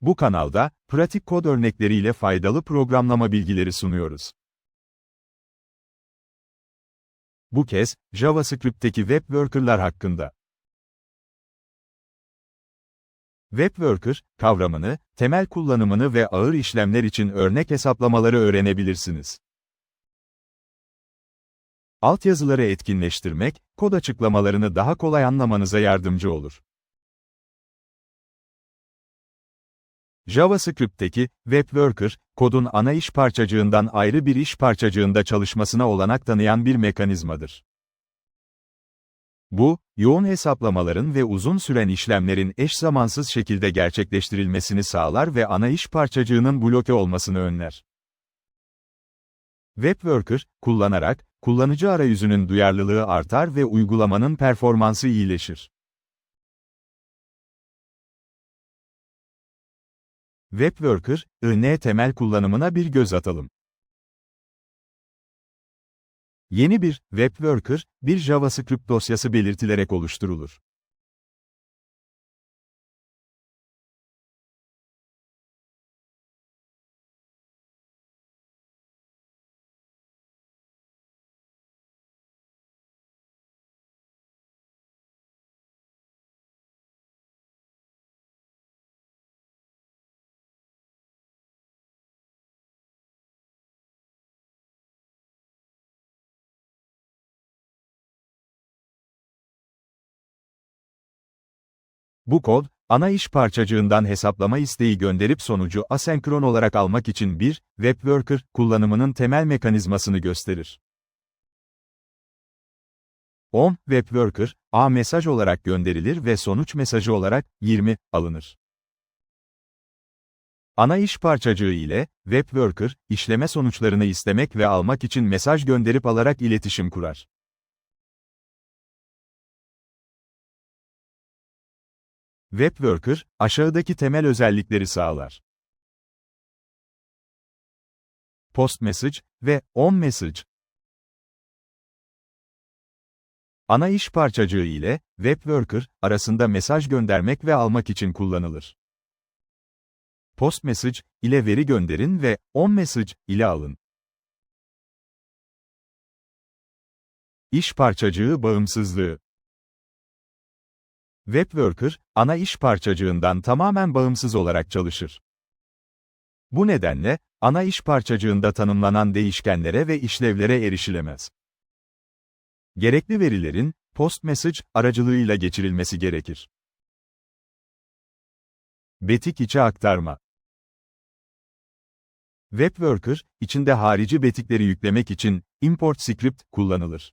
Bu kanalda, pratik kod örnekleriyle faydalı programlama bilgileri sunuyoruz. Bu kez, JavaScript'teki web worker'lar hakkında. Web worker, kavramını, temel kullanımını ve ağır işlemler için örnek hesaplamaları öğrenebilirsiniz. Altyazıları etkinleştirmek, kod açıklamalarını daha kolay anlamanıza yardımcı olur. JavaScript'teki web worker, kodun ana iş parçacığından ayrı bir iş parçacığında çalışmasına olanak tanıyan bir mekanizmadır. Bu, yoğun hesaplamaların ve uzun süren işlemlerin eş zamansız şekilde gerçekleştirilmesini sağlar ve ana iş parçacığının bloke olmasını önler. Web worker, kullanarak, kullanıcı arayüzünün duyarlılığı artar ve uygulamanın performansı iyileşir. WebWorker, IN temel kullanımına bir göz atalım. Yeni bir WebWorker, bir JavaScript dosyası belirtilerek oluşturulur. Bu kod, ana iş parçacığından hesaplama isteği gönderip sonucu asenkron olarak almak için bir web worker kullanımının temel mekanizmasını gösterir. On web worker A mesaj olarak gönderilir ve sonuç mesajı olarak 20 alınır. Ana iş parçacığı ile web worker işleme sonuçlarını istemek ve almak için mesaj gönderip alarak iletişim kurar. WebWorker, aşağıdaki temel özellikleri sağlar. PostMessage ve OnMessage. Ana iş parçacığı ile WebWorker arasında mesaj göndermek ve almak için kullanılır. PostMessage ile veri gönderin ve OnMessage ile alın. İş parçacığı bağımsızlığı WebWorker, ana iş parçacığından tamamen bağımsız olarak çalışır. Bu nedenle, ana iş parçacığında tanımlanan değişkenlere ve işlevlere erişilemez. Gerekli verilerin, PostMessage aracılığıyla geçirilmesi gerekir. Betik içe aktarma WebWorker, içinde harici betikleri yüklemek için import script kullanılır.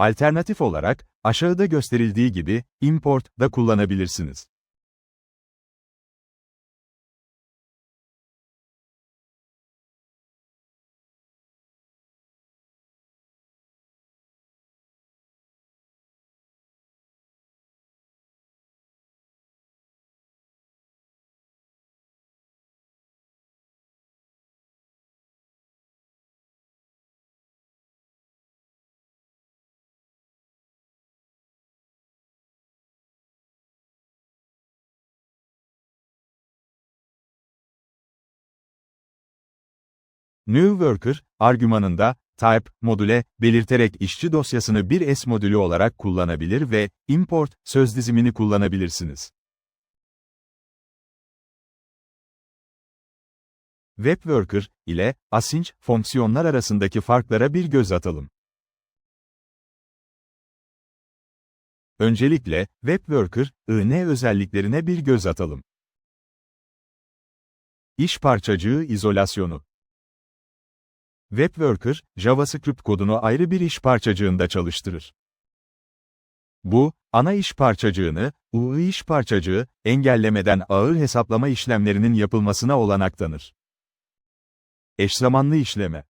Alternatif olarak, aşağıda gösterildiği gibi, import da kullanabilirsiniz. New Worker, argümanında, type, modüle, belirterek işçi dosyasını bir S modülü olarak kullanabilir ve import, söz dizimini kullanabilirsiniz. WebWorker ile async fonksiyonlar arasındaki farklara bir göz atalım. Öncelikle, WebWorker, IN özelliklerine bir göz atalım. İş parçacığı izolasyonu WebWorker, JavaScript kodunu ayrı bir iş parçacığında çalıştırır. Bu, ana iş parçacığını, UI iş parçacığı, engellemeden ağır hesaplama işlemlerinin yapılmasına olanak tanır. Eşzamanlı işleme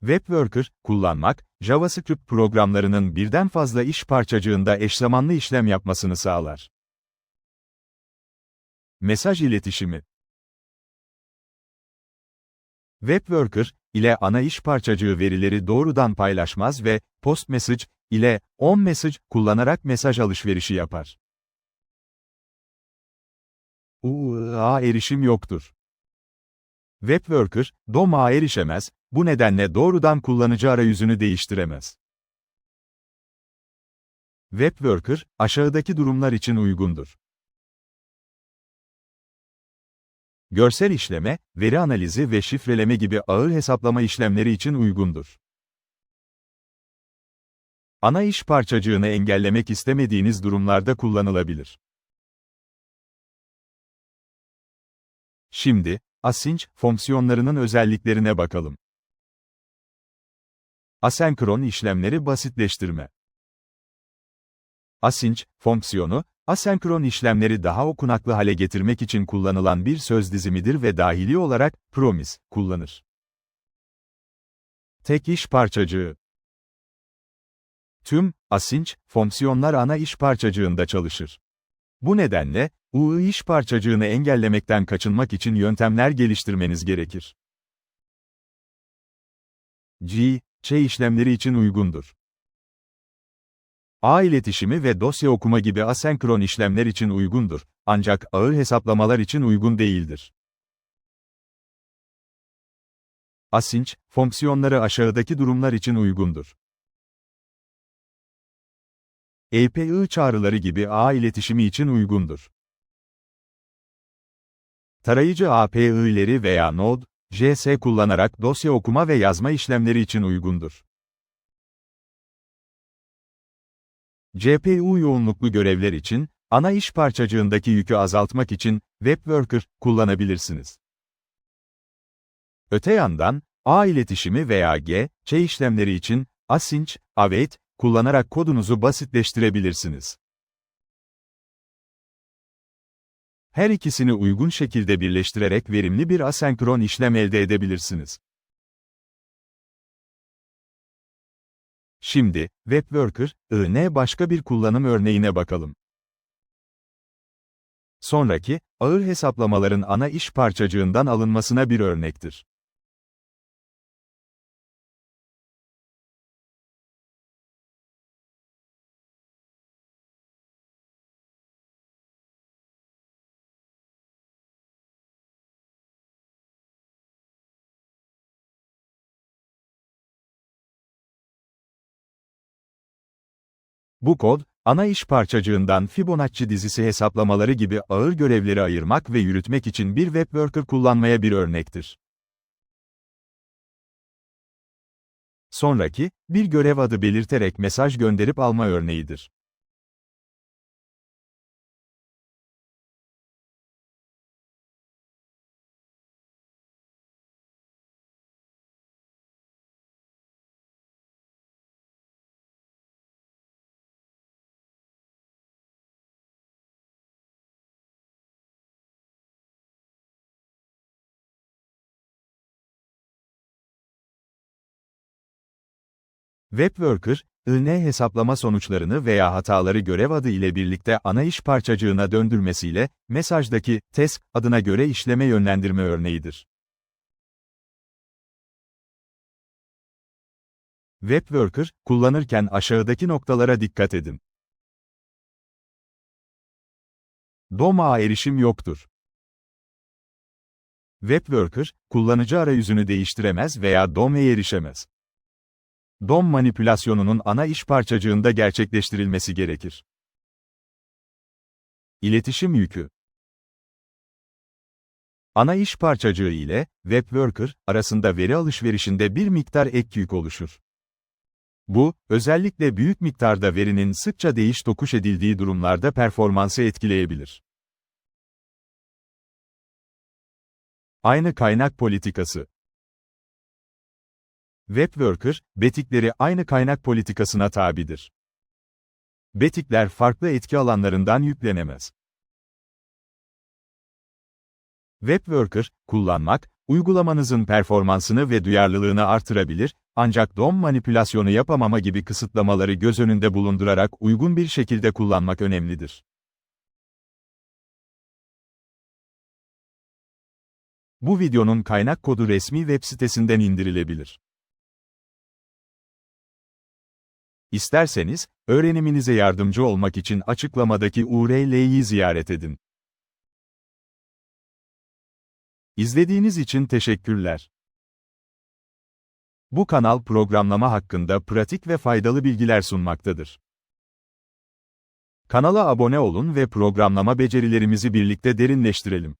WebWorker, kullanmak, JavaScript programlarının birden fazla iş parçacığında eşzamanlı işlem yapmasını sağlar. Mesaj iletişimi WebWorker, ile ana iş parçacığı verileri doğrudan paylaşmaz ve PostMessage ile OnMessage kullanarak mesaj alışverişi yapar. UA erişim yoktur. WebWorker, DOM'a erişemez, bu nedenle doğrudan kullanıcı arayüzünü değiştiremez. WebWorker, aşağıdaki durumlar için uygundur. Görsel işleme, veri analizi ve şifreleme gibi ağır hesaplama işlemleri için uygundur. Ana iş parçacığını engellemek istemediğiniz durumlarda kullanılabilir. Şimdi, async fonksiyonlarının özelliklerine bakalım. Asenkron işlemleri basitleştirme. Async fonksiyonu, asenkron işlemleri daha okunaklı hale getirmek için kullanılan bir söz dizimidir ve dahili olarak promise kullanır. Tek iş parçacığı Tüm, async, fonksiyonlar ana iş parçacığında çalışır. Bu nedenle, UI iş parçacığını engellemekten kaçınmak için yöntemler geliştirmeniz gerekir. G, Ç işlemleri için uygundur. Ağ iletişimi ve dosya okuma gibi asenkron işlemler için uygundur, ancak ağır hesaplamalar için uygun değildir. Async, fonksiyonları aşağıdaki durumlar için uygundur. API çağrıları gibi ağ iletişimi için uygundur. Tarayıcı API'leri veya Node, JS kullanarak dosya okuma ve yazma işlemleri için uygundur. GPU yoğunluklu görevler için, ana iş parçacığındaki yükü azaltmak için WebWorker kullanabilirsiniz. Öte yandan, ağ iletişimi veya G, Ç işlemleri için async, await kullanarak kodunuzu basitleştirebilirsiniz. Her ikisini uygun şekilde birleştirerek verimli bir asenkron işlem elde edebilirsiniz. Şimdi, WebWorker, IN başka bir kullanım örneğine bakalım. Sonraki, ağır hesaplamaların ana iş parçacığından alınmasına bir örnektir. Bu kod, ana iş parçacığından Fibonacci dizisi hesaplamaları gibi ağır görevleri ayırmak ve yürütmek için bir WebWorker kullanmaya bir örnektir. Sonraki, bir görev adı belirterek mesaj gönderip alma örneğidir. WebWorker, IN hesaplama sonuçlarını veya hataları görev adı ile birlikte ana iş parçacığına döndürmesiyle, mesajdaki task adına göre işleme yönlendirme örneğidir. WebWorker, kullanırken aşağıdaki noktalara dikkat edin. DOM erişim yoktur. WebWorker, kullanıcı arayüzünü değiştiremez veya DOM'e erişemez. DOM manipülasyonunun ana iş parçacığında gerçekleştirilmesi gerekir. İletişim yükü Ana iş parçacığı ile WebWorker arasında veri alışverişinde bir miktar ek yük oluşur. Bu, özellikle büyük miktarda verinin sıkça değiş tokuş edildiği durumlarda performansı etkileyebilir. Aynı kaynak politikası WebWorker, betikleri aynı kaynak politikasına tabidir. Betikler farklı etki alanlarından yüklenemez. WebWorker, kullanmak, uygulamanızın performansını ve duyarlılığını artırabilir, ancak DOM manipülasyonu yapamama gibi kısıtlamaları göz önünde bulundurarak uygun bir şekilde kullanmak önemlidir. Bu videonun kaynak kodu resmi web sitesinden indirilebilir. İsterseniz, öğreniminize yardımcı olmak için açıklamadaki URL'yi ziyaret edin. İzlediğiniz için teşekkürler. Bu kanal programlama hakkında pratik ve faydalı bilgiler sunmaktadır. Kanala abone olun ve programlama becerilerimizi birlikte derinleştirelim.